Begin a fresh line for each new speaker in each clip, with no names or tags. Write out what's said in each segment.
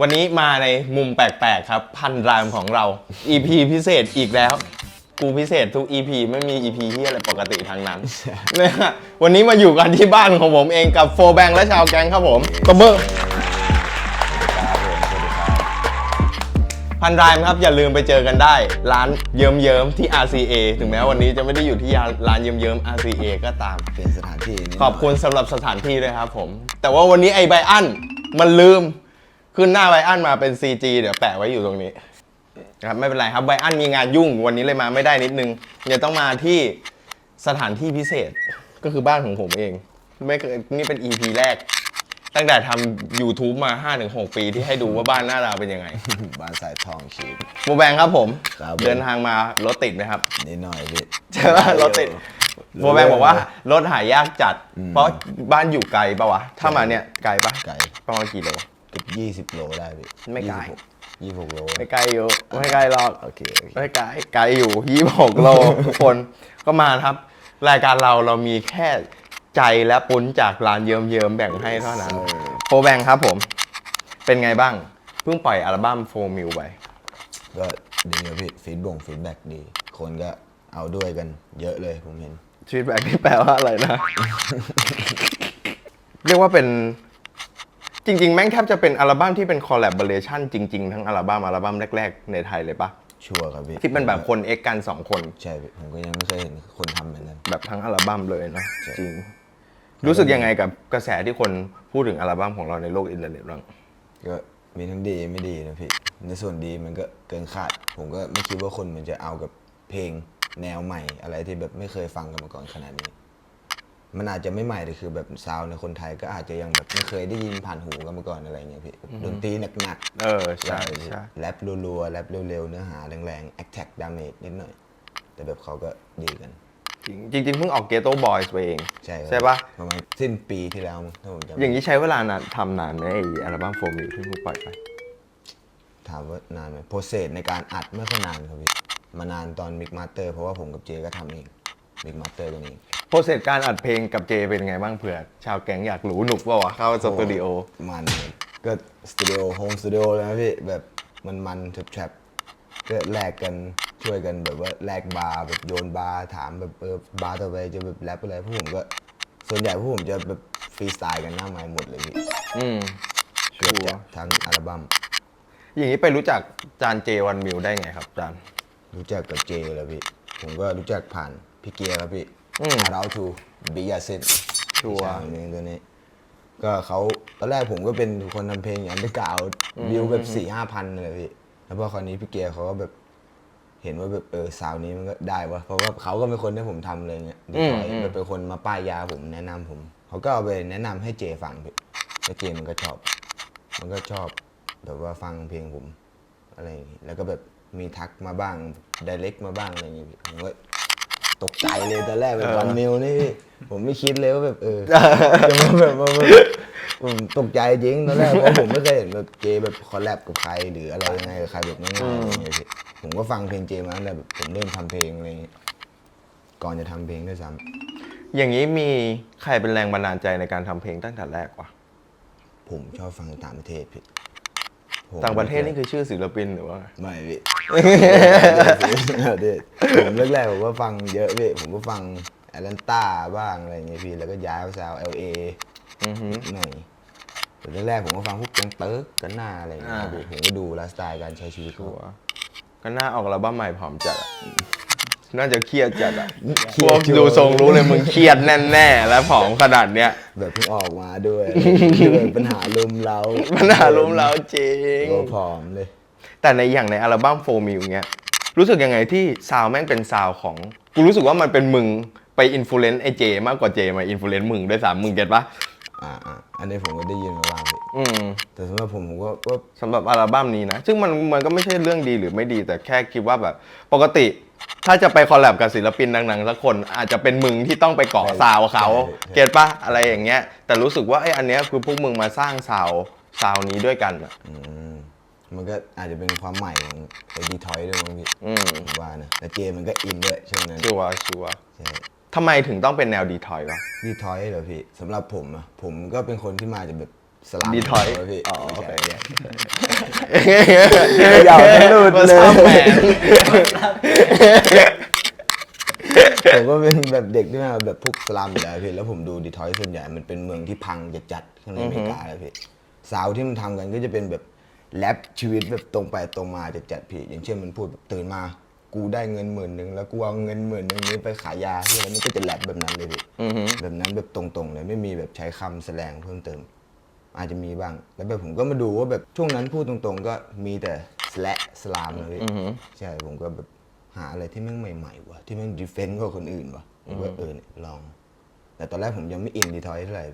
วันนี้มาในมุมแปลกๆครับ พันรามของเรา EP พิเศษอีกแล้ว กูพิเศษทุก EP ไม่มี EP ที่อะไรปกติทางนั้นนะฮะวันนี้มาอยู่กันที่บ้านของผมเองกับโฟแบงและชาวแก๊งครับผมตบมือพันรามครับอย่าลืมไปเจอกันได้ ร้านเยิ้มเยิ้มๆที่ RCA ถึงแม้วันนี้จะไม่ได้อยู่ที่ร้านเยิ้มเยิ้มๆ RCA ก็ตาม
เปลี่ยนสถานที่นิดหน่ย
ขอบคุณสำหรับสถานที่ด้วยครับผม แต่ว่าวันนี้ไอ้ไบอันมันลืม ขึ้นหน้าไบอันมาเป็น CG เดี๋ยวแปะไว้อยู่ตรงนี้นะครับไม่เป็นไรครับไบอันมีงานยุ่งวันนี้เลยมาไม่ได้นิดนึงเดี๋ยวต้องมาที่สถานที่พิเศษก็คือบ้านของผมเอง ไม่เคยนี่เป็น EP แรก ตั้งแต่ทำ YouTube มา 5-6 ปีที่ให้ดูว่าบ้านหน้าตาเป็นยังไง
บ้านสายทองชีพ
โมแบงครับผม
ครับผม
เดินทางมารถติดไหมครับ
นิดหน่อยพี่
ใช่ป่ะรถติดโบแบงบอกว่ารถหายากจัด เพราะบ้านอยู่ไกลปะวะ ถ้ามาเนี่ยไกลปะ
ไก่
ประมาณกี่โล
เกือบยี่สิบโลได้พี่
ไม่ไกล
ยี่สิบหกโล
ไม่ไกลอยู่ไม่ไกลหรอก
โอเคโอเค
ไม่ไกลไกลอยู่ยี่หกโล ทุกคนก็มาครับ รายการเราเรามีแค่ใจและปุ้นจากร้านเยิมเยิมๆแบ่งให้เท่านั้นโฟแบงครับผม เป็นไงบ้าง เพิ่งปล่อยอัลบั้มโฟมิวไป
ก็ดีครับพี่ฟีดบ่งฟีดแบ็กดี คนก็เอาด้วยกันเยอะเลยผมเห็น
ชีวิตแบกนี่แปลว่าอะไรนะ เรียกว่าเป็น จริง ๆ แม่งแทบจะเป็นอัลบั้มที่เป็นคอล l ลบ r a t i o n จริง ๆ ทั้งอัลบั้มอัลบั้มแรก ๆ ในไทยเลยปะ
ชัวร์ครับพี่
ที่เป็นแบบคนเอ็กกันสองคน
ใช่พี่ผมก็ยังไม่เคยเห็นคนทำเหมือนกัน
แบบทั้งอัลบั้มเลยเนาะ
ใช่
จริง รู้สึกยังไงกับกระแสที่คนพูดถึงอัลบั้มของเราในโลกอินเทอร์เน็ตบ้าง
ก็มีทั้งดีไม่ดีนะพี่ ในส่วนดีมันก็เกินคาด ผมก็ไม่คิดว่าคนมันจะเอากับเพลงแนวใหม่ อะไรที่แบบไม่เคยฟังกันมาก่อนขนาดนี้ มันอาจจะไม่ใหม่แต่คือแบบซาวด์ในคนไทยก็อาจจะยังแบบไม่เคยได้ยินผ่านหูกันมาก่อนอะไรเงี้ยพี่ดนตรีหนัก
เออ
ๆ
ใช่ใช่
แรปรัวๆแรปเร็วๆเนื้อหาแรงๆ attack damage นิดหน่อย แต่แบบเขาก็ดีกัน
จริงจริงๆเพิ่งออกเกโตบอยส์ไปเอง
ใช่ครับ
ใช่ปะ
ประมาณสิ้นปีที่แล้วมั้งถ้าผมจำไม่
อย่างนี้ใช้เวลานานทำนานไหมไออัลบั้มโฟมิวที่เพิ่งปล่อยไป
ถามว่านานไหมโปรเซสในการอัดไม่ค่อยนานครับพี่มานานตอนมิกมาสเตอร์เพราะว่าผมกับเจก็ทำเองมิกมาสเตอร์กันเอง
โปรเซสการอัดเพลงกับเจเป็นไงบ้างเผื่อ ชาวแก๊งอยากรู้หนุกว่าวะเข้าสตูดิโอ
มันเลยก็สตูดิโอโฮมสตูดิโอเลยนะพี่แบบมันมันๆแทบๆก็แลกกันช่วยกันแบบว่าแลกบาร์แบบโยนบาร์ถามแบบเออบาร์ต่อไปจะแบบแรปอะไรพวกผมก็ ส่วนใหญ่พวกผมจะแบบฟรีสไตล์กันหน้าไม้หมดเลยพี่
อืม
เกือบ
ชัว
จะ
ร์
ทั้งอัลบั้ม
อย่างนี้ไปรู้จักจานเจวันมิวได้ไงครับจาน
รู้จักกับเจแล้วพี่ผมก็รู้จักผ่านพี่เกียร์ครับพี่
อืม
เราทูบิยาซิน
ชัวร์
เพลงตัวนี้ ก็เขาตอนแรกผมก็เป็นคนทำเพลงอย่างไปกล่าววิวแบบสี่ห้าพันเลยพี่ แล้วพอคราวนี้พี่เกียร์เขาก็แบบ เห็นว่าแบบเออซาวนี้มันก็ได้วะเพราะว่าเขาก็เป็นคนที่ผมทำเลยเงี้ยดีคอยแบบเป็นคนมาป้ายยาผมแนะนำผม เขาก็เอาไปแนะนำให้เจฟังพี่แล้วเจมันก็ชอบ มันก็ชอบแบบว่าฟังเพลงผมอะไรอย่างงี้แล้วก็แบบมีทักมาบ้างไดเ c กมาบ้างอะไรอย่างงี้พี่ผมก็ ตกใจเลยตอนแรกแบบวันมิวนี่พี่ผมไม่คิดเลยว่าแบบเออจะมาแบบมาแบบผมตกใจจริงตอนแรกเพราะผมไม่เคยเห็นแบบเจแบบคอลแลบกับใครหรืออะไรยังไงกับใครแบบง่ายๆอะไรอย่างเงี้ยพี่ผมก็ฟังเพลงเจมาตั้งแต่แบบผมเริ่มทำเพลงอะไรอย่างเงี้ยก่อนจะทำเพลงด้วยซ้
อย่างนี้มีใครเป็นแรงบันดาลใจในการทำเพลงตั้งแต่แรกวะำ
ผมชอบฟังต่างประเทศพี่ผม
ต่างประเทศนี่คือชื่อศิลปินหรือว่า
ไม่พี่ ผมแรกๆผมก็ฟังเยอะพี่ผมก็ฟังแอตแลนตาบ้างอะไรอย่างเงี้ยพี่แล้วก็ย้ายไปซาวเอลเอ
อือฮึ
หน่อยแต่แรกๆผมก็ฟังพวกแก๊งเติร์กกันหน้าอะไรอย่างเงี้ย
อ่า
พี่ผมก็ดูไลฟ์สไตล์การใช้ชีวิตเขา
ตัวก็น่าออกอัลบั้มใหม่ผอมจัดอะน่าจะเครียดจัดอะ
เค
พ
รียวด
ก
อยู่
ดูทรงรู้เลยมึงเครียดแน่ๆแล้วผอมขนาดเนี้ย
แบบเพิ่งออกมาด้วยด้วยปัญหาลุมเรา
ปัญหารุมเราจริง
ตัวผอมเลย
แต่ในอย่างในอัลบั้มโฟมิวเงี้ยรู้สึกยังไงที่ซาวด์แม่งเป็นซาวด์ของกูรู้สึกว่ามันเป็นมึงไปอินฟลูเอนซ์ไอเจมากกว่าเจมาอินฟลูเอนซ์มึงด้วยซ้ำมึงเก็ตปะ
อ่าอ่าอันนี้ผมก็ได้ยินมาบ้างพี่
อืม
แต่สำหรับผมผมก็ก็
สำหรับอัลบั้มนี้นะ ซึ่งมันมันก็ไม่ใช่เรื่องดีหรือไม่ดีแต่แค่คิดว่าแบบ ปกติถ้าจะไปคอลแลบกับศิลปินดังๆสักคนอาจจะเป็นมึงที่ต้องไปเกาะซาวเขา เก็ตปะอะไรอย่างเงี้ย แต่รู้สึกว่าไอ้อันเนี้ยคือพวกมึงมาสร้างซาวซาวนี้ด้วยกันอะ
อื มมันก็อาจจะเป็นความใหม่ของไอ้ดีทอยด้วยมั้งพี่
อืม
ผมว่านะแต่เจมันก็อินด้วยช่วงนั้น
ชัวร์ชัวร์
ใช่
ทำไมถึงต้องเป็นแนวดีทอยวะ
ดีทอยเหรอพี่สำหรับผมอะผมก็เป็นคนที่มาจากแบบสลัม
ดีทอย
เหรพี่
อ๋อ
ไม่
โอเค
ใช่อยากจะหลุด
มัน
เล
ชอบแหม
ยผมก็เป็นแบบเด็กที่มาแบบพวกสลัมอยู่แล้วพี่แล้วผมดูดีทอยต์ส่วนใหญ่มันเป็นเมืองที่พังจะจัดข้างในอเมริกาแล้วพี่สาวที่มันทำกันก็จะเป็นแบบ แรปชีวิตแบบตรงไปตรงมาจะจัดพี่อย่างเช่นมันพูดแบบตื่นมา กูได้เงินหมื่นหนึ่งแล้วกูเอาเงินหมื่นหนึ่งนี้ไปขายยาที่อะไรมันก็จะแรปแบบนั้นเลยพี่แบบนั้นแบบตรงๆเลยไม่มีแบบใช้คำแสดงเพิ่มเติม อาจจะมีบ้าง แล้วแบบผมก็มาดูว่าแบบช่วงนั้นพูดตรงๆ ก็มีแต่สแลสลามเลยใช่ผมก็แบบหาอะไรที่แม่งใหม่ๆว่ะที่แม่งดีเฟนต์กว่าคนอื่นว่ะผมก็เออเนี่ยลอง แต่ตอนแรกผมยังไม่อินดีทอยเท่าไหร่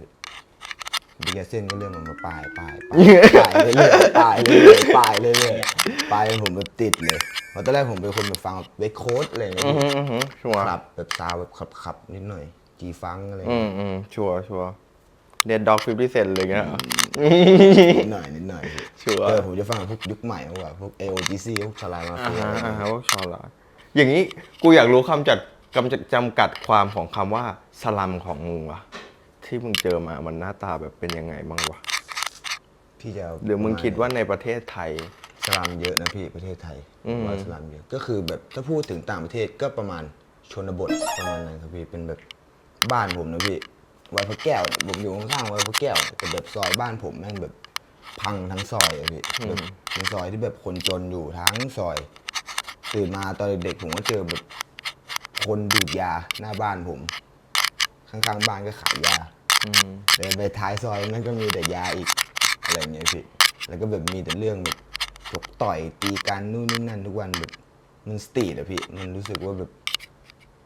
บิกเซนก็เริ่มมันมาป้ายป้ายป้ายป้ายเรื่อยๆป้ายเรื่อยๆป้ายเรื่อยๆป้ายจนผมแบบติดเลยเพราะตอนแรกผมเป็นคนแบบฟังแบบเวกโค้ดอะไรอย่างเงี้ย
อืมอืมชัวร์
ขับแบบซาวแบบขับๆนิดหน่อยจีฟังอะไรอื
มอืมชัวร์ชัวร์เดนด็อกฟิฟตี้เซนเลยเงี้ย
นิดหน่อยนิดหน่อย
ชัวร์
เออผมจะฟังพวกยุคใหม่มากกว่าพวก AOGC พวกชาลามาเฟีย
ฮะอ่าฮะพวกชอลาอย่างนี้กูอยากรู้คำจัดกำจัดจำกัดความของคำว่าสลัมของมึงวะ ที่มึงเจอมามันหน้าตาแบบเป็นยังไงบ้างวะ
พี่จะ
หรือมึงคิดว่าในประเทศไทย
สลามเยอะนะพี่ประเทศไทย
อืม
ว่าสลามเยอะก็คือแบบถ้าพูดถึงต่างประเทศก็ประมาณชนบทประมาณนั้นครับพี่เป็นแบบบ้านผมนะพี่วัดพระแก้วเนี่ยผมอยู่ข้างๆวัดพระแก้วแต่แบบซอยบ้านผมแม่งแบบพังทั้งซอยอะพี่แบบเป็นซอยที่แบบคนจนอยู่ทั้งซอย ตื่นมาตอนเด็กๆผมก็เจอแบบคนดูดยาหน้าบ้านผม ข้างๆบ้านก็ขายยา
อืม
เดินไปท้ายซอยนั่นก็มีแต่ยาอีกอะไรเงี้ยพี่แล้วก็แบบมีแต่เรื่องแบบชกต่อยตีกันนู่นนี่นั่นทุกวันแบบมันสตรีทอะพี่มันรู้สึกว่าแบบ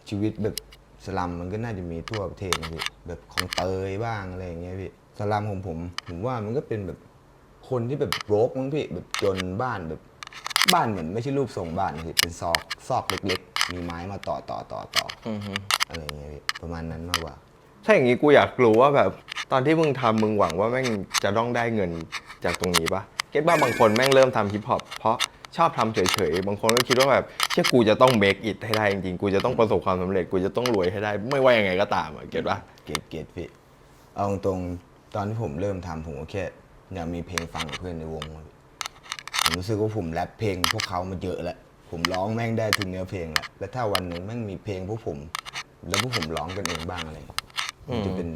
ชีวิตแบบสลัมมันก็น่าจะมีทั่วประเทศนะพี่แบบของเตยบ้างอะไรอย่างเงี้ยพี่สลัมของผม ผมว่ามันก็เป็นแบบคนที่แบบโรกมั้งพี่แบบจนบ้านแบบบ้านเหมือนไม่ใช่รูปทรงบ้านนะพี่เป็นซอกซอกเล็ก ๆ มีไม้มาต่อต่อต่อต่อ
อือฮึ
อะไรอย่างเงี้ยพี่ประมาณนั้นมากกว่า
ถ้าอย่างนี้กูอยากรู้ว่าแบบตอนที่มึงทำมึงหวังว่าแม่งจะต้องได้เงินจากตรงนี้ปะเก็ตว่าบางคนแม่งเริ่มทำฮิปฮอปเพราะชอบทำเฉยๆ บางคนก็คิดว่าแบบเชื่อกูจะต้องเมคอิทให้ได้จริงๆ กูจะต้องประสบความสำเร็จ กูจะต้องรวยให้ได้ ไม่ว่ายังไงก็ตามอะเก็ตปะ
เกตเกตพี่เอาตรงๆตอนที่ผมเริ่มทำผมก็แค่อยากมีเพลงฟังกับเพื่อนในวงผมรู้สึกว่าผมแรปเพลงพวกเขามาเยอะแล้วผมร้องแม่งได้ทุกเนื้อเพลงแล้วแล้วถ้าวันหนึ่งแม่งมีเพลงพวกผม แล้วพวกผมร้องกันเองบ้างอะไรอย่างเงี้ย มันจะเป็น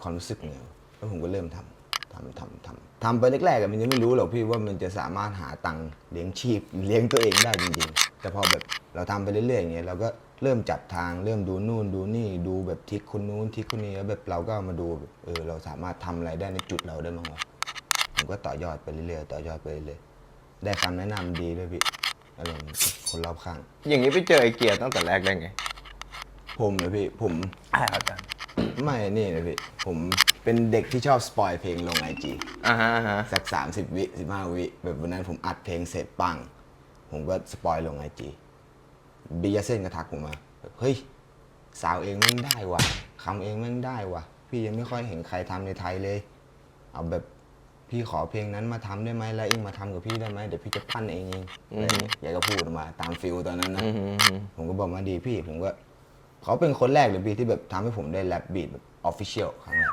ความรู้สึกไงวะแล้วผมก็เริ่มทำทำทำทำทำไปแรกๆอะมันยังไม่รู้หรอกพี่ว่ามันจะสามารถหาตังค์เลี้ยงชีพเลี้ยงตัวเองได้จริงๆ แต่พอแบบเราทำไปเรื่อยๆอย่างเงี้ยเราก็เริ่มจับทางเริ่มดูนู่นดูนี่ดูแบบทิศคนนู้นทิศคนนี้แล้วแบบเราก็เอามาดูแบบเออเราสามารถทำอะไรได้ในจุดเราได้บ้างวะผมก็ต่อยอดไปเรื่อยๆต่อยอดไปเรื่อยๆได้คำแนะนำดีด้วยพี่อะไรอย่างเงี้ยคนรอบข้าง
อย่างนี้ไปเจอไอเกียร์ตั้งแต่แรกได้ไง
ผมเลยพี่ผม
อาจารย์
ไม่นี่เลยพี่ ผมเป็นเด็กที่ชอบสปอยเพลงลงไอจี
อ่าฮะอ่าฮะ
สักสามสิบวิสิบห้าวิ แบบวันนั้นผมอัดเพลงเสร็จปัง ผมก็สปอยลงไอจีบียาเซ่นก็ทักผมมาแบบเฮ้ย สาวเองแม่งได้ว่ะคำเองแม่งได้ว่ะ พี่ยังไม่ค่อยเห็นใครทำในไทยเลย เอาแบบพี่ขอเพลงนั้นมาทำได้ไหมแล้วเองมาทำกับพี่ได้ไหมเดี๋ยวพี่จะปั้นเองเองอะไรอย่างเงี้ยแกก็พูดออกมาตามฟิลตอนนั้นนะ
อืมอืมอืม
ผมก็บอกมาดีพี่ ผมก็ เขาเป็นคนแรกเลยพี่ที่แบบทำให้ผมได้แรปบีทแบบออฟฟิเชียลครั้งแรก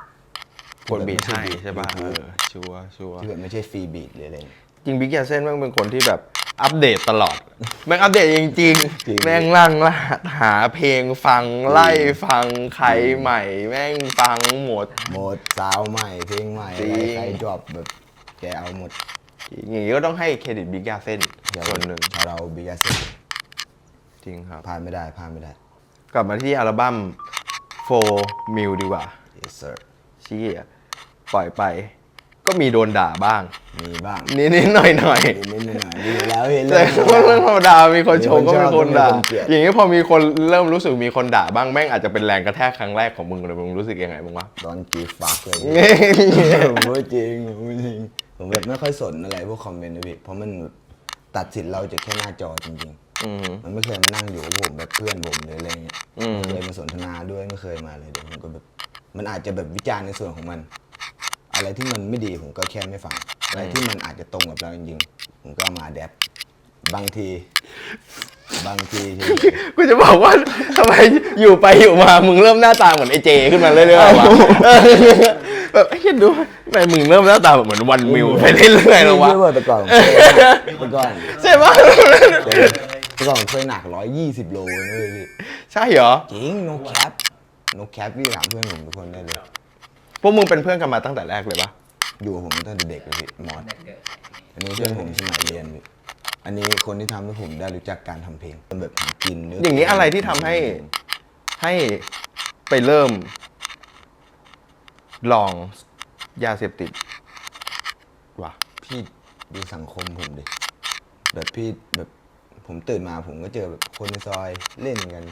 กดบีทให้ใช่ป่ะเอ
YouTube
อชัวร์ชัวร์
ที่แบบไม่ใช่ฟรีบีทหรืออะไรอย่างเงี้ย
จริงบิ๊กยาเซนแม่งเป็นคนที่แบบอัปเดตตลอด แม่งอัปเดตจริง
จริง
ๆแม่งลั่งล่าหาเพลงฟังไล่ฟังใครใหม่ แม่งฟังหมด
หมดซาวใหม่เพลงใหม่
จริ
อะไร
ง
ใครจอบแบบแกเอาหมด
อย่างนี้ก็ต้องให้เครดิตบิ๊กยาเซนส่วนหนึ่ง
ชาวเราบียาเซน
จริงครับ
พลาดไม่ได้พลาดไม่ได้
กลับมาที่อัลบั้ม4 Mil ดีกว่า
yes sir
ชี้ยปล่อยไป ก็มีโดนด่าบ้าง
มีบ้าง
นิดๆหน่อยๆ
นิดนิดหน่อยหน่อยมีอยู่แล้วเห็น
แต่
เรื่อง
ก็เรื่องธรรมดามีคนชม
มี
ก็
คนชอบ
มีคนด่า
มีคนเกลียด
อย่างนี้พอมีคนเริ่มรู้สึกมีคนด่าบ้างแม่งอาจจะเป็นแรงกระแทกครั้งแรกของมึงเลยมึงรู้สึกยังไงบ้างวะ
ตอนกีฟักเลยผมพูดจริงผมพูดจริงผมแบบไม่ค่อยสนอะไรพวกคอมเมนต์นะพี่เพราะมันแบบตัดสินเราจากแค่หน้าจอจริง
อืม
ๆมันไม่เคยมานั่งอยู่กับผมแบบเพื่อนผมหรืออะไรเงี้ย
อืม
ไม่เคยมาสนทนาด้วยไม่เคยมาเลยเดี๋ยวผมก็แบบมันอาจจะแบบวิจารณ์ในส่วนของมัน อะไรที่มันไม่ดีผมก็แค่ไม่ฟังอะไรที่มันอาจจะตรงกับเราจริงๆผมก็เอามาแดปบางที บางทีที่
กูจะบอกว่าทำไมอยู่ไปอยู่มามึงเริ่มหน้าตาเหมือนไอเจขึ้นมาเรื่อยๆวะเออแบบไอ้เหี้ยดูทำไมมึงเริ่มแล้วตาแบบเหมือนวันมิวไปเรื่อยๆแล้ววะ
พี่ว่าแต่ก่อนแต่ก่อน
ใช่ปะ
แต่ก่อนเคยหนักร้อยยี่สิบโลนะเลยพี่
ใช่เหรอ
จริงโนแคปโนแคปพี่ถามเพื่อนผมทุกคนได้เลย
พวกมึงเป็นเพื่อนกันมาตั้งแต่แรกเลยปะ
อยู่กับผมตั้งแต่เด็กเลยพี่มอสอันนี้เพื่อนผมสมัยเรียนพี่อันนี้คนที่ทำให้ผมได้รู้จักการทำเพลงเป็นแบบหากินเนื้
อย่างนี้อะไรที่ทำให้ให้ไปเริ่ม ลองยาเสพติดวะ
พี่ดูสังคมผมดิแบบพี่แบบ ผมตื่นมาผมก็เจอแบบคนในซอยเล่นกัน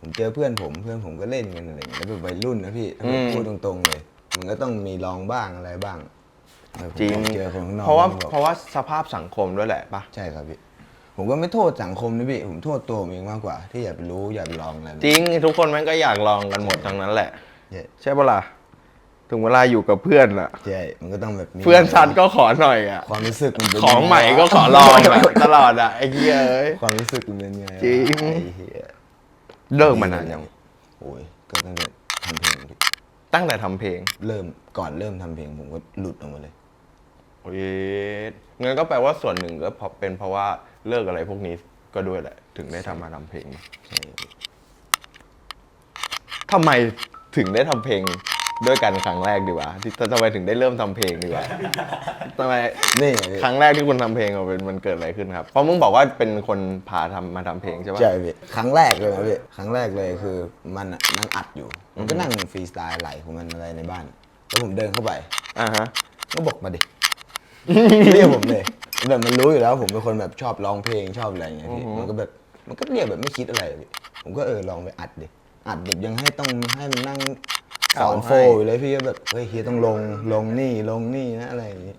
ผมเจอเพื่อนผมเพื่อนผมก็เล่นกันอะไรอย่างเงี้ยแล้วแบบวัยรุ่นนะพี่ถ้าผมพูดตรงๆเลย มันก็ต้องมีลองบ้างอะไรบ้างแบบผม
จริง
เจอคนข้างนอก
เพราะว่า
ผมบอก
เพราะว่าสภาพสังคมด้วยแหละปะ
ใช่ครับพี่ผมก็ไม่โทษสังคมนะพี่ผมโทษตัวผมเองมากกว่า ที่อยากไปรู้อยากไปลองอะไร
จริงทุกคนแม่งก็อยากลองกันหมดทั้งนั้นแหละ
ใช่
ใช่ปะล่ะ ถึงเวลาอยู่กับเพื่อนอะ
ใช่มันก็ต้องแบบมี
เพื่อนซันก็ขอหน่อยอะ
ความรู้สึกมันเป็น
ของใหม่ก็ขอลองอะตลอดอะไอ้เหี้ยเอ้ย
ความรู้สึกมันเป็นไงวะ
จริง
ไอ้เหี้ย
เลิกมานานยัง
โอ้ยก็ตั้งแต่ทำเพลงพี่
ตั้งแต่ทำเพลง
เริ่มก่อนเริ่มทำเพลงผมก็หลุดออกมาเลย
โอ้ยงั้นก็แปลว่าส่วนหนึ่งก็เพราะเป็นเพราะว่าเลิกอะไรพวกนี้ก็ด้วยแหละ ถึงได้ทำมาทำเพลง
ใช่พี่
ทำไมถึงได้ทำเพลง ด้วยกันครั้งแรกดีวะที่ทำไมถึงได้เริ่มทำเพลงดีวะทำไม
นี่
ครั้งแรกที่คุณทำเพลงอะเป็นมันเกิดอะไรขึ้นครับเพราะมึงบอกว่าเป็นคนพาทำมาทำเพลงใช่ปะ
ใช่พี่ครั้งแรกเลยนะพี่ครั้งแรกเลยคือมันอะนั่งอัดอยู่มันก็นั่งฟรีสไตล์ไหลของมันอะไรในบ้าน แล้วผมเดินเข้าไป
อ่าฮะ
ก็บอกมาดิ เรียกผมเลยแบบมันรู้อยู่แล้ว ผมเป็นคนแบบชอบร้องเพลงชอบอะไรอย่างเงี้ยพี่มันก็แบบมันก็เรียกแบบไม่คิดอะไรพี่ผมก็เออลองไปอัดดิอัดเด็กยังให้ต้องให้มันนั่ง สอนโฟอยู่เลยพี่ก็แบบเฮ้ยเฮียต้องลงลงนี่ลงนี่นะอะไรอย่างงี้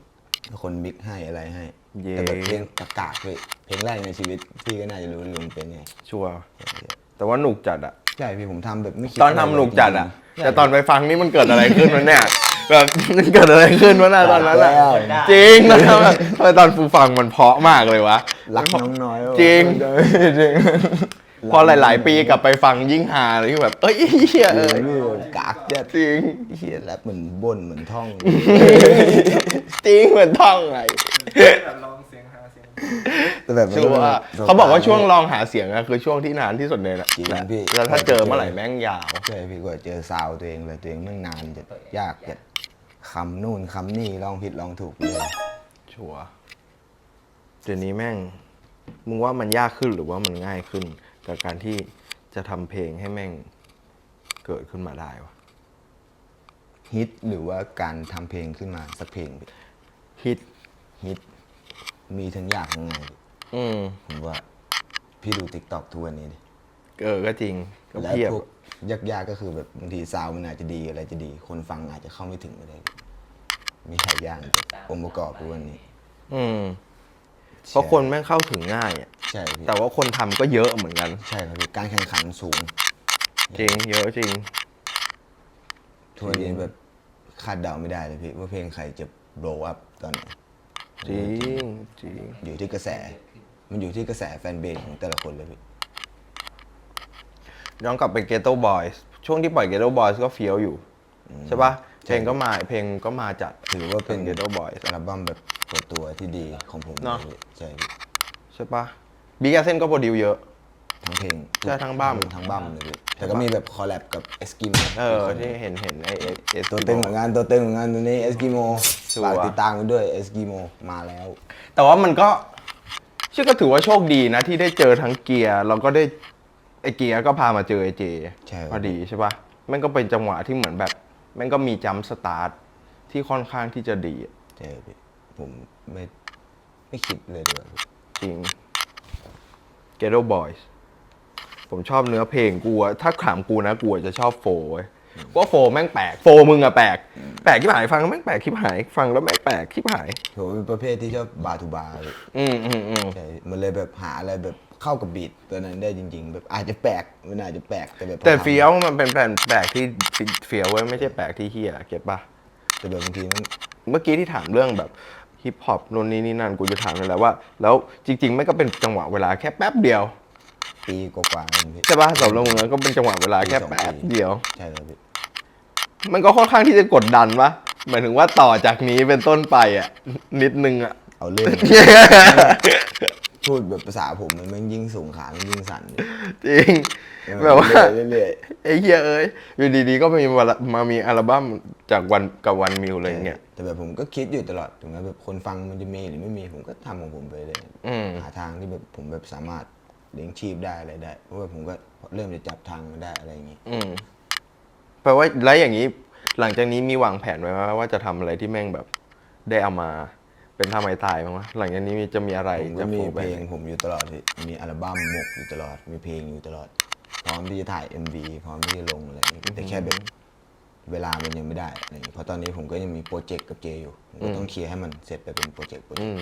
คนบิ๊กให้อะไรให้
เย้
แต่แบบเพลงกากากๆพี่เพลงแรกในชีวิตพี่ก็น่าจะรู้ลุงเป็นไง
ชัวร์แต่ว่าหนุกจัดอะ
ใช่พี่ผมทำแบบไม่คิด
ตอนทำหนุกจัดอะแต่ตอนไปฟังนี่มันเกิดอะไรขึ้นวะเนี่ยแบบมันเกิดอะไรขึ้นวะน่ะตอนนั้นอะ
แล้ว
จริงนะครับทำไมตอนฟูฟังมันเพราะมากเลยวะ
รักน้องน้อย
จริง
จริง
พอหลาย ๆ ปีกลับไปฟังยิ่งหาเลยที่แบบ เอ้ยเฮีย
เอ
เอ้
อยพี่กากเจ็ด
จริง
เฮียแรปเหมือนบ่นเหมือนท่อง
จริงเหมือนท่องไง
แบบลองเสียงหาเสียง
แต่แบบมัน
ชัวร์เขาบอกว่าช่วงลองหาเสียงอะคือช่วงที่นานที่สุดเลยนะ
จริงพี่
แล้วถ้าเจอเมื่อไหร่แม่งยาว
ใช่พี่กว่าเจอซาวตัวเองเลยตัวเองแม่งนานจะยากจะคำนู่นคำนี่ลองผิดลองถูกเลย
ชัวร์เดี๋ยวนี้แม่ง มึงว่ามันยากขึ้นหรือว่ามันง่ายขึ้น กับการที่จะทำเพลงให้แม่งเกิดขึ้นมาได้วะ
ฮิตหรือว่าการทำเพลงขึ้นมาสักเพลงพี่
ฮิต
ฮิตมีทั้งยากทั้งง่ายพี่
อืม
ผมว่าพี่ดูติ๊กต็อกทุกวันนี้ดิ
เออก็จริงก็
และ
เพียบ
พวกยากๆก็คือแบบบางทีซาวมันอาจจะดีอะไรจะดี คนฟังอาจจะเข้าไม่ถึงก็ได้มีหลายอย่างแบบองค์ประกอบทุกวันนี้
อืมเพราะคนแม่งเข้าถึงง่ายอะ
ใช่พี่
แต่ว่าคนทำก็เยอะเหมือนกัน
ใช่ครับพี่การแข่งขันสูง
จริง เยอะจริง
ทัวร์นี้แบบคาดเดาไม่ได้เลยพี่ว่าเพลงใครจะ blow up ตอนไหน
จริงจริง
อยู่ที่กระแส มันอยู่ที่กระแสแฟนเบสของแต่ละคนเลยพี่
ย้อนกลับไป Ghetto Boys ช่วงที่ปล่อย Ghetto Boys ก็เฟี้ยวอยู่ ใช่ปะเพลงก็มาเพลงก็มาจัด
ถือว่าเป็น
Ghetto Boys
อัลบั้มแบบเปิดตัวที่ดีของผม
เนอะ
ลยพี่ใช่พี่
ใช่ปะ บิ๊กแอเซนก็โปรดิวเยอะ
ทั้งเพลง
ใช่ทั้งบั้ม
ทั้งบั้มเลยพี่แต่ก็มีแบบคอลแลบกับเอสกิม
เออที่เห็นเห็นไอเอเอส
ตัวเต็งเหมือนกันตัวเต็งเหมือนกันตัวนี้เอสกิโม
ชัวร์
ฝากติดตามกันด้วยเอสกิโมมาแล้ว
แต่ว่ามันก็เชื่อก็ถือว่าโชคดีนะ ที่ได้เจอทั้งเกียร์แล้วก็ได้ไอเกียร์ก็พามาเจอไอเจ
ใช่ครับ
พอดีใช่ปะแม่งก็เป็นจังหวะที่เหมือนแบบแม่งก็มีจัมป์สตาร์ทที่ค่อนข้างที่จะดีอะ
ใช่พี่ผมไม่ไม่คิดเลยดีกว่าพี่
จริง Ghetto Boys ผมชอบเนื้อเพลงกูอะถ้าถามกูนะกูอะจะชอบโฟเว้ยว่าโฟแม่งแปลก โฟมึงอะแปลก แปลกที่หายฟังแล้วแม่งแปลกที่หาย ฟังแล้วแม่งแปลกที่หาย
ผมเป็นประเภทที่ชอบบาทูบาพี่
อืมอืมอืม
ใช่มันเลยแบบหาอะไรแบบเข้ากับบีทตัวนั้นได้จริง ๆ แบบอาจจะแปลกมันอาจจะแปลกแต่แบบพอ
แต่
ทำ
เฟี้ยวมันเป็นแปลกแปลกที่เฟี้ยวเว้ยไม่ใช่แปลกที่เฮียเก็ตปะ
แต่แบบบางทีมัน
เมื่อกี้ที่ถามเรื่องแบบ ฮิปฮอปนู่นนี่นี่นั่นกูจะถามเลยแหละว่า แล้วจริง ๆ ไม่ก็เป็นจังหวะเวลาแค่แป๊บเดียว
ปีกว่าๆเองพี่
ใช่ปะสำหรับมึงแล้วก็เป็นจังหวะเวลาแค่
ปีสอง
แป๊บ
ปี
เดียว
ใช่เลยพี่
มันก็ค่อนข้างที่จะกดดันปะหมายถึงว่าต่อจากนี้เป็นต้นไปอะนิดนึงอะ
เอาเรื่อง พูดแบบภาษาผมมันแม่งยิ่งสูงขามันยิ่งสั่นอยู่
จริง
เออ
แบบว่า
เรื่อย
ไอ้เฮียเอ้ยอยู่ดีๆก็มีมามามีอัลบั้มจากวันกับวันมิวเลยเนี่ย
ๆแต่แบบผมก็คิดอยู่ตลอดถึงแม้แบบคนฟังมันจะมีหรือไม่มีผมก็ทำของผมไปเลย
อืม
หาทางที่แบบผมแบบสามารถเลี้ยงชีพได้อะไรได้เพราะว่าผมก็เริ่มจะจับทางมาได้อะไรอย่างงี้
อืมแปลว่าแล้วอย่างนี้ หลังจากนี้มีวางแผนไว้ไหมว่าจะทำอะไรที่แม่งแบบได้เอามา เป็นท่าไม้ตายบ้างไหมหลังจากนี้มีจะมีอะไร
ผมก็
จะ
มี
โฟกั
เพ
ส
ลงผมอยู่ตลอดพี่มีอัลบั้มหมกอยู่ตลอด มีเพลงอยู่ตลอด พร้อมที่จะถ่าย MV พร้อมที่จะลงอะไรอย่างงี้แต่แค่แบบเวลามันยังไม่ได้อะไรอย่างงี้เพราะตอนนี้ผมก็ยังมีโปรเจกต์กับเจอยู่ผมก็ต้องเคลียร์ให้มันเสร็จไปเป็นโปรเจกต์โปรเจ
อื
กต์
ม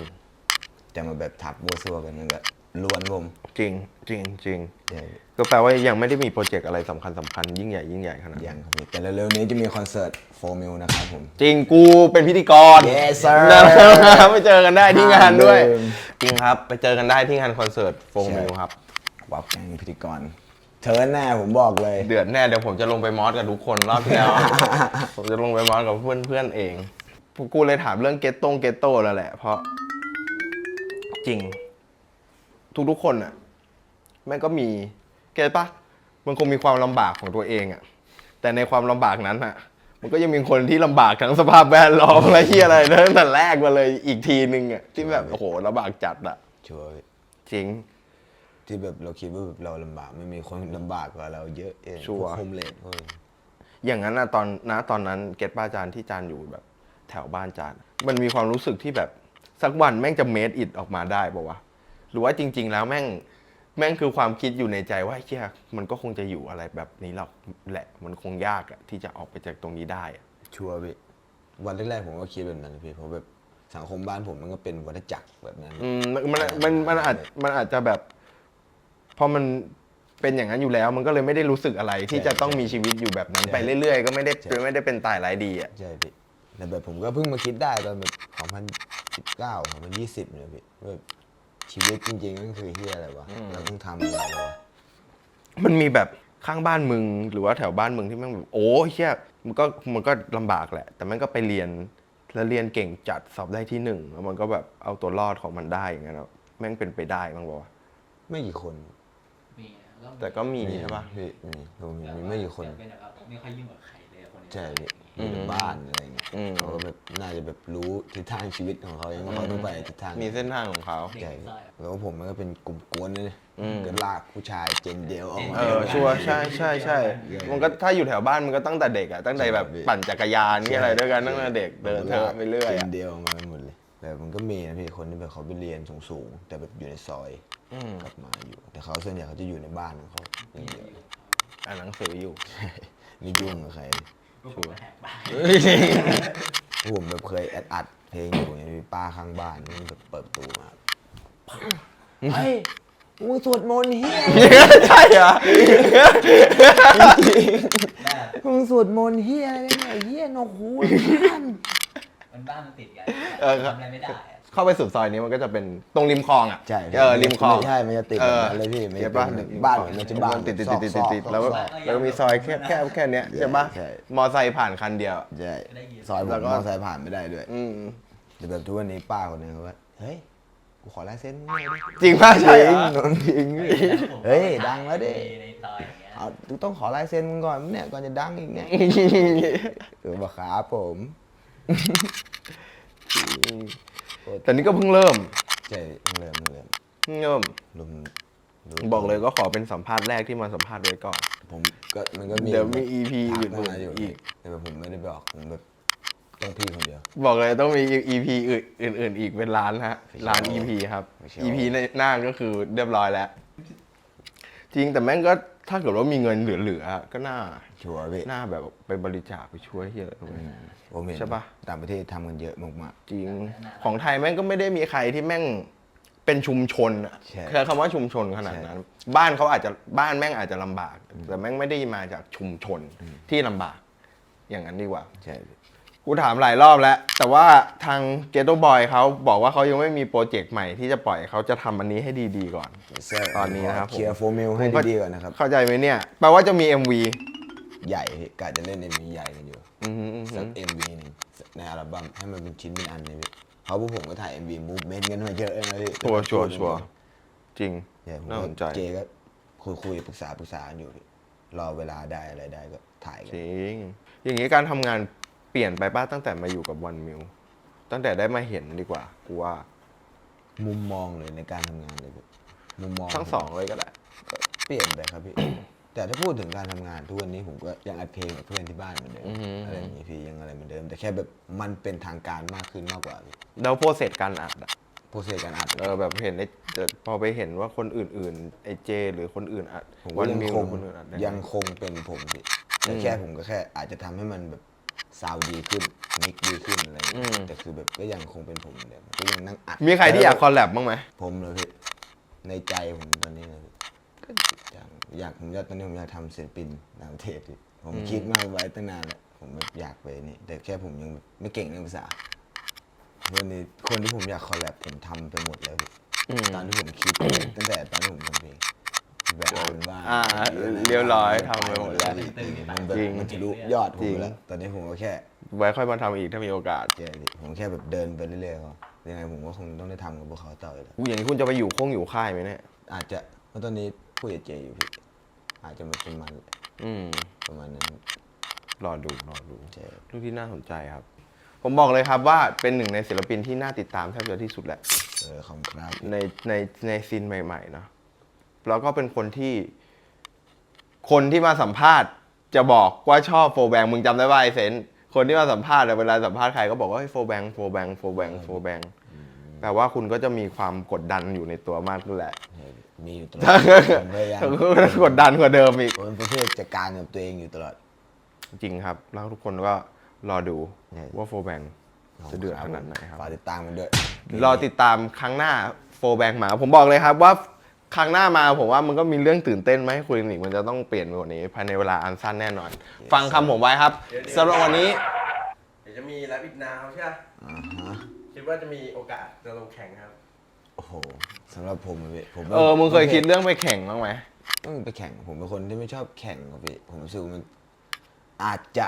จะมาแบบทับวัวซัวกันมันก็ ล้วนผม
จริงจริงจริง
ใช่
ก็แปลว่ายังไม่ได้มีโปรเจกต์อะไรสำคัญสำคัญยิ่งใหญ่ยิ่งใหญ่ขนาดนั้น
ยังครับพี่แต่เร็วๆนี้จะมีคอนเสิร์ตโฟมิลนะครับผม
จริงกูเป็นพิธีกร
Yes, sir
นะครับไปเจอกันได้ที่งานด้วย
เดิม
จริงครับไปเจอกันได้ที่งานคอนเสิร์ตโฟมิลครับ
วับแกงพิธีกรเชิญแน่ผมบอกเลย
เดือดแน่เดี๋ยวผมจะลงไปมอสกับทุกคนรอบที่แล้วผมจะลงไปมอสกับเพื่อนเพื่อนๆเองกูเลยถามเรื่องเกตตงเกตโต้แล้วแหละ เพราะจริง ทุกๆคนอะแม่งก็มีเก็ตปะมันคงมีความลำบากของตัวเองอะแต่ในความลำบากนั้นอะมันก็ยังมีคนที่ลำบากทั้งสภาพแวดล้อมและที่อะไรตั้งแต่แรกมาเลยอีกทีนึงอะที่แบบโอ้โหลำบากจัดอะ
ชัวร์พี่
จริง
ที่แบบเราคิดว่าแบบเราลำบากไม่มีคนลำบากกว่าเราเยอะเอง
ชัวร์
โฮมเลดพวกนี้
อย่างนั้นนะตอนนะตอนนั้นเกตป้าจานที่จานอยู่แบบ แถวบ้านจานมันมีความรู้สึกที่แบบสักวันแม่งจะเมดอิดออกมาได้ปะวะ หรือว่าจริง ๆ แล้วแม่งแม่งคือความคิดอยู่ในใจว่าเฮียมันก็คงจะอยู่อะไรแบบนี้หรอกแหละ มันคงยากอะที่จะออกไปจากตรงนี้ได้อะ
ชัวร์พี่วันแรกๆผมก็คิดแบบนั้นนะพี่เพราะแบบสังคมบ้านผมมันก็เป็นวัฏจักรแบบนั้น
อืมมันมันมันมันอาจมันอาจจะแบบพอมันเป็นอย่างนั้นอยู่แล้ว มันก็เลยไม่ได้รู้สึกอะไรที่จะต้องมีชีวิตอยู่แบบนั้น ไปเรื่อยๆ ก็ไม่ได้ไม่ได้เป็นตายร้ายดีอะ
ใช่พี่แต่แบบผมก็เพิ่งมาคิดได้ตอนแบบ2019 2020เนี่ยพี่ว่าแบบ ชีวิตจริงๆนั่นคือเฮียอะไรวะเราต้องทำอะไรวะ
มันมีแบบข้างบ้านมึงหรือว่าแถวบ้านมึงที่แม่งแบบโอ้เฮียมันก็มันก็ลำบากแหละ แต่แม่งก็ไปเรียนแล้วเรียนเก่งจัดสอบได้ที่หนึ่งแล้วมันก็แบบเอาตัวรอดของมันได้อย่างเงี้ยแล้วแม่งเป็นไปได้บ้างปะวะ
ไม่กี่คน
มีแล้ว
แต่ก็มีใช่ปะ
พี่มีผมมีมีไม่กี่คน
เป็นแบบว่าไม่ค่อยยุ่งกับใครเลยคนนี้
ใช่พี่อยู่ในบ้านอะไรเงี้ย
อืม
เขาก็แบบน่าจะแบบรู้ทิศทางชีวิตของเขาเองว่าเขาต้องไปทิศทาง
มีเส้นทางของเขา
ใช่แล้วผมมันก็เป็นกลุ่มกวนเลย
อืม
ก็ลากผู้ชายเจนเดียวออกมา
เออชัวร์ใช่ใช่ใช่มันก็ถ้าอยู่แถวบ้านมันก็ตั้งแต่เด็กอะตั้งแต่แบบปั่นจักรยานนี่อะไรด้วยกันตั้งแต่เด็กเดินเธอไปเรื่อย
เจ
อะ
นเดียวมากันหมดเลยแบบมันก็มีนะพี่คนที่แบบเขาไปเรียนสูงๆแต่แบบอยู่ในซอย
อืม
กลับมาอยู่ แต่เขาส่วนใหญ่เขาจะอยู่ในบ้านของเขาอย่างเดียว
อ่านหนังสืออยู่
ไม่ยุ่งกับใคร
ชัวร์แหกปาก
ผมแบบเคยแอดอัดเพลงอยู่อย่างพี่ป้าข้างบ้านนี่แบบเปิดประตูมาเฮ้ยมึงสวดมนต์เฮีย
ใช่เหรอ
มึงสวดมนต์เฮียอะไรเนี่ยเฮียนกหูบ้าน
มันบ้านมันติดกัน
เออครับ
ทำอะไรไม่ได้อะ
เข้าไปสุดซอยนี้มันก็จะเป็นตรงริมคลองอะ
ใช่
เออริมคลอง
ไม่ใช่มันจะติด
เอ
แบบ
อ
นั้นเลยพี่ไม่
ใช่
ใช่
ปะ
บ้านมันจะบ้าน
ติดติด
ซ
ติ
อ
ด
ก
ติดติด
ซอก
แล้วก็
ซอก
แล้วก็มีซอยแค่แค่แค่เนี้ยใช่ปะ
ใช่
มอไซค์ผ่านคันเดียว
ใช่
ได้ยิน
ซอยผ
แล้
ม
วก็
มอไซค์ผ่านไม่ได้ด้วย
อืม
แต่แบบทุกวันนี้ป้าคนนึงเขาว่าเฮ้ยกูขอลายเซ็นมึงหน่อยดิ
จริงป่ะ
จ
ใช่
ริ
เห
ง
รอ
นนจริงเฮ้ยดังแล้วดิ
ในซอยอย่างเงี้ย
เอาต้องขอลายเซ็นมึงก่อนเนี่ยก่อนจะดังอีกเนี่ยเออบอกครับผม
แต่นี่ก็เพิ่งเริ่ม
ใช่เริ่มเริ่ม
เพิ่งเริ่ม
รุมรุม
บอกเลยก็ขอเป็นสัมภาษณ์แรกที่มาสัมภาษณ์ไว้ก่อน
ผมก็มันก็มี
เดี๋ยวมี EP
ทัก
อื่น
มาอยู่
อีก
แต่แบบผมไม่ได้บอกผมแบบต้องพี่คนเดียว
บอกเลยต้องมี EP อื่นอื่นๆอีกเป็นล้านฮะ
ไม่ใช่
ล้าน EP ครับ
ไม่ใช่
EP ในหน้าก็คือเรียบร้อยแล้ว จริงแต่แม่งก็ ถ้าเกิดว่ามีเงินเหลือๆอะก็น่า
ชัวร์พี่
น่าแบบไปบริจาคไปช่วยเฮียอะไรพวกนี้
ผมเห็น
ใช่ปะ
ต่างประเทศทำกันเยอะมาก
จริง ของไทยแม่งก็ไม่ได้มีใครที่แม่งเป็นชุมชนอะ
ใช่
แค่คำว่าชุมชนขนาดนั้น บ้านเขาอาจจะบ้านแม่งอาจจะลำบาก แต่แม่งไม่ได้มาจากชุมชนที่ลำบาก อย่างนั้นดีกว่า
ๆใช่พี่
กูถามหลายรอบแล้ว แต่ว่าทางเกต o บอยเขาบอกว่าเขายังไม่มีโปรเจกต์ใหม่ที่จะปล่อยเขาจะทำอันนี้ให้ดีๆก่อน ตอนนี้นะครับผม
เคลียร์โฟมิลให้ดีๆก่อนนะครับ
เข้าใจไหมเนี่ย แปลว่าจะมี MV
ใหญ่พี่กะจะเล่นเอ็มวีใหญ่กันอยู่
อืมอืมอื
สัก
ม
เอ็มวีหนึ่งในอัลบั้มให้มันเป็นชิ้นเป็นอันเลยพี่เพราะพวกผมก็ถ่ายเอ็มวีมูฟเมนต์กันมาเยอะเลยนะพี่
ชัวร์ชัวร์ชัวร์จริง
ใช่ผม
น่า
ก็
สนใจ
เจก็คุยคุยปรึกษาปรึกษากันอยู่พี่รอเวลาได้อะไรได้ก็ถ่ายกั
จ
น
ริง อย่างนี้การทำงาน เปลี่ยนไปป้าตั้งแต่มาอยู่กับวันมิวตั้งแต่ได้มาเห็นดีกว่ากูว่า
มุมมองเลยในการทำงานเลยพี่มุมมอง
ทั้งสองเลยก็ได้
เปลี่ยนไปครับพี่ แต่ถ้าพูดถึงการทำงานทุกวันนี้ผมก็ยังอัดเพลงกับเพื่อนที่บ้านเหมือนเดิม
อือฮึ
อะไรอย่างนี้พี่ยังอะไรเหมือนเดิม แต่แค่แบบมันเป็นทางการมากขึ้นมากกว่าพี่
แล้วโปรเซสการอัดอะ
โปรเซสการอัด
เออแบบเห็นไอ้แต่พอไปเห็นว่าคนอื่นๆไอ้เจ หรือคนอื่นอัด
ผม
วั
ก็
น
ยัง
มิว
คง
คนอื่นอัดได้
ยังคงเป็นผมพี่แต่แค่ผมก็แค่อาจจะทำให้มันแบบ ซาวด์ดีขึ้นมิกดีขึ้นอะไรอย่างเงี้ยแต่คือแบบก็ยังคงเป็นผมเหมือนเดิมก็ยังนั่งอัด
มีใครที่อยากคอลแลบบ้างไหม
ผมเลยพี่ในใจผมตอนนี้เลยพี่ก็อยากอยากผมอยากตอนนี้ผมอยากทำศิลปินต่างประเทศพี่ผมคิดมากไว้ตั้งนานแล้วผมแบบอยากไปนี่แต่แค่ผมยังแบบไม่เก่งเรื่องภาษาวันนี้คนที่ผมอยากคอลแลบผมทำไปหมดแล้วพี่
อืม
ตอนที่ผมคิดตั้งแต่ตอนที่ผมทำเพลง แบบอ่านว่า
อ่าเรียบร้อยทำไปหมดแล้ว
มันแบบ
จริง
มันจะรู้ยอดผ
จริ
ม
ง
แล้วตอนนี้ผมก็แค่
ไว้ค่อยมาทำอีกถ้ามีโอกาส
แค่นี้ผมแค่แบบเดินไปเรื่อยๆก็ยังไงผมก็คงต้องได้ทำกับพวกเขาต่ออยู่แล้ว
กูอย่างนี้คุณจะไปอยู่คงอยู่ค่ายไหมเนี่ย
อาจจะเพราะตอนนี้พูดกับเจอยู่พี่อาจจะมาประมาณ
อืม
ประมาณนั้น
รอดูรอดู
ใช่
เรื่องที่น่าสนใจครับ ผมบอกเลยครับว่าเป็นหนึ่งในศิลปินที่น่าติดตามแทบจะที่สุดแหละ
เออขอบคุณครับ
ในในในซีนใหม่ๆนะ แล้วก็เป็นคนที่ คนที่มาสัมภาษณ์จะบอกว่าชอบโฟแบงมึงจำได้ป่ะไอเซนคนที่มาสัมภาษณ์อะเวลาสัมภาษณ์ใครก็บอกว่าโฟแบงโฟแบงโฟแบงโฟแบงแปลว่าคุณก็จะมีความกดดันอยู่ในตัวมากขึ้นแหละ
มีอยู่ตลอดผมพยายาม
กดดันกว่าเดิมอีก
ผมเป็นประเภทจัดการกับตัวเองอยู่ตลอด
จริงครับ แล้วทุกคนก็รอดู
ใช่
ว่าโฟแบงจะเดือดขนาดไหนครับ
ฝากติดตามมันด้วย
รอติดตามครั้งหน้าโฟแบงมา ผมบอกเลยครับว่า ครั้งหน้ามาผมว่ามันก็มีเรื่องตื่นเต้นมาให้คุยกันอีกมันจะต้องเปลี่ยนไปกว่านี้ภายในเวลาอันสั้นแน่นอน ฟังคำผมไว้ครับสำหรับวันนี้
เดี๋ยวจะมีแรปอีกนาวใช่ไหม
อ่าฮะ
คิดว่าจะมีโอกาสจะลงแข่งครับ
โอ้โหสำหรับผมอะพี่ผม
เออมึงเคยคิดเรื่องไปแข่งบ้างไหม
ต้องไปแข่งผมเป็นคนที่ไม่ชอบแข่งครับพี่ผมรู้สึกว่ามันอาจจะ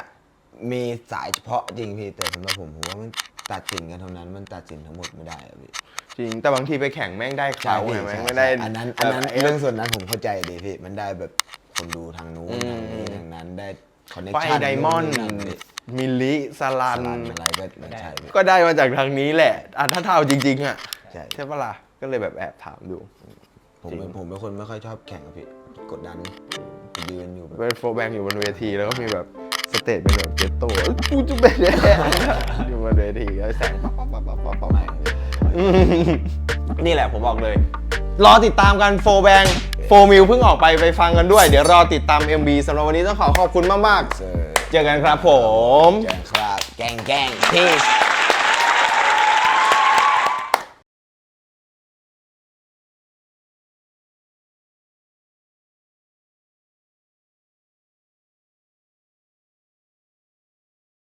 มีสายเฉพาะจริงพี่แต่สำหรับผมผมว่ามัน ตัดสินกันเท่านั้นมันตัดสินทั้งหมดไม่ได้อะพี่
จริงแต่บางทีไปแข่งแม่งได้
ใช่
เขา
พี่
ไงแม่ง
ใช่
ไม่ได้
อันนั้นอันนั้น
แบบไอ้
เรื่องส่วนนั้นผมเข้าใจดีพี่มันได้แบบคนดูทางนู้น
อืม
ทางนี้ทางนั้นได้คอนเนค
ไฟ
ชั่น
ไดมอนด์มิลลิสลัน
อะไรก็ไม่ใช่พี่
ก็ได้มาจากทางนี้แหละอะถ้าเท่าจริง ๆอะ
ใช่
ใช่ปะล่ะก็เลยแบบแอบถามดู
ผมเป็นผมเป็นคนไม่ค่อยชอบแข่งครับพี่กดดันยืนอยู่แบบ
เป็นโฟร์แบงอยู่บนเวทีแล้วก็มีแบบส เตจเป็นแบบเกตโต้เอ้ยกูจะเป็นแย่อยู่บนเวทีแล้วแสงปั๊บปั๊บปั๊บปั๊บปั๊บปั๊บ
ไม่
อืมนี่แหละผมบอกเลย รอติดตามกันโฟร์แบงโฟมิลเพิ่งออกไปไปฟังกันด้วย เดี๋ยวรอติดตาม MB สำหรับวันนี้ต้องขอขอบคุณมาก
เซอร์
ๆเจอกันครับผม
แกงครับ แกงแกง peace